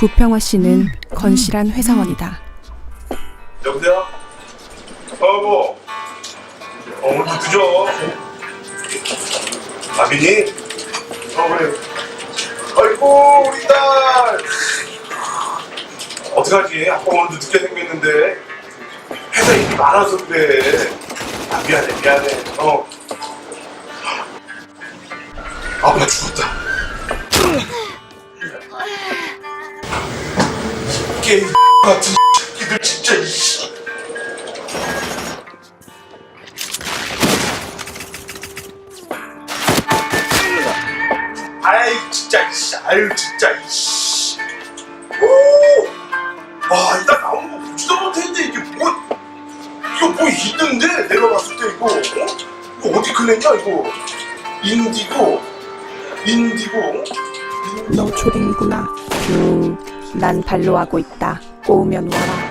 구평화 씨는 건실한 회사원이다. 여보세요? 어뭐 오늘도 늦어 아비니? 어 그래 아이고 우리 딸. 어떡하지? 아빠 오늘도 늦게 생겼는데. 회사 일이 많아서 그래. 아 미안해 미안해. 어. 아빠 죽었다 게임 같은 새끼들 진짜 이씨. 아이 진짜 이씨. 아유 진짜 이씨. 오 와 이따 나오는 거 보지도 못했는데 이게 뭐 이거 뭐 있는데? 내가 봤을 때 이거 어? 이거 어디 클랜이야 이거? 인디고 인디고 너 초딩이구나. 음, 난 발로 하고 있다. 꼬우면 와라.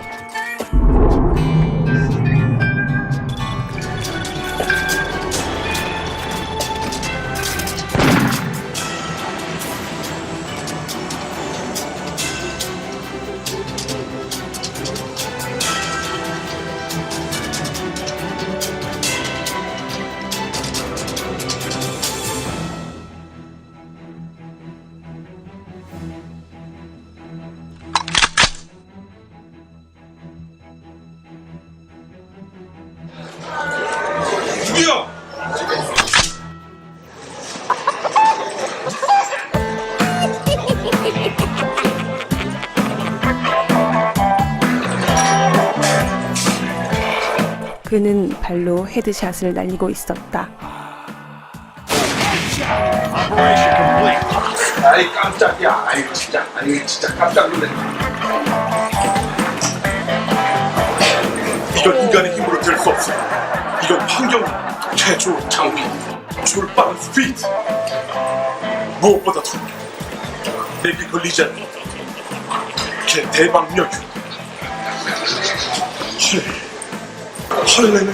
그는 발로 헤드샷을 날리고 있었다. 아이 깜짝이야. 아이 진짜. 아니 진짜 깜짝 놀랐네. 이건 인간의 힘으로 될 수 없어. 이건 환경 최초 장비 출발 스피드. 무엇보다도 내게 걸리지 않는 걔 대박력 헐레는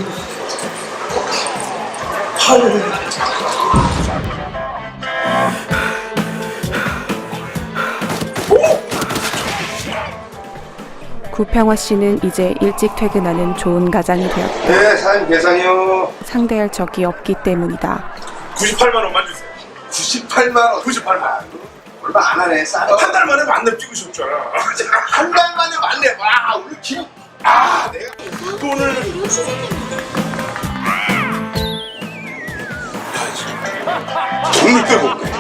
헐 구평화 씨는 이제 일찍 퇴근하는 좋은 가장이 되었다. 네, 사장님 계산이요. 상대할 적이 없기 때문이다. 98만 원만 주세요 98만 원. 98만 원 얼마 안 하네. 싸. 한달 만에 만렙 찍으셨잖아. 한 달 만에 왔네. 와, 우리 김. 아, 내가. 돈을 돈을 빼고 올게.